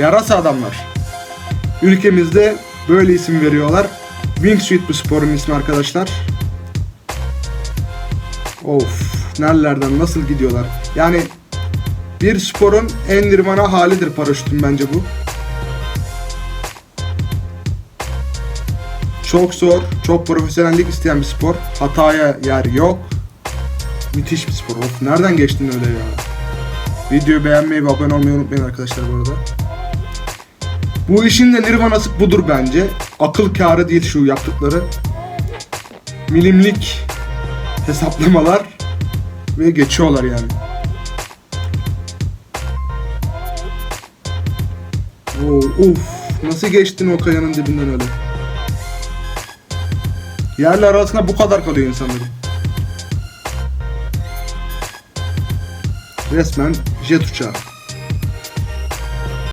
Yarasa adamlar. Ülkemizde böyle isim veriyorlar. Wingsuit bu sporun ismi arkadaşlar. Of, nerelerden nasıl gidiyorlar? Yani bir sporun en halidir paraşütün bence bu. Çok zor, çok profesyonellik isteyen bir spor. Hataya yer yok. Müthiş bir spor. Of, nereden geçtin öyle ya? Videoyu beğenmeyi ve abone olmayı unutmayın arkadaşlar bu arada. Bu işin de nirvanası budur bence. Akıl kârı değil şu yaptıkları. Milimlik hesaplamalar ve geçiyorlar yani. Oo, uf, nasıl geçtin o kayanın dibinden öyle? Yerle arasında bu kadar kalıyor insanların. Resmen jet uçağı.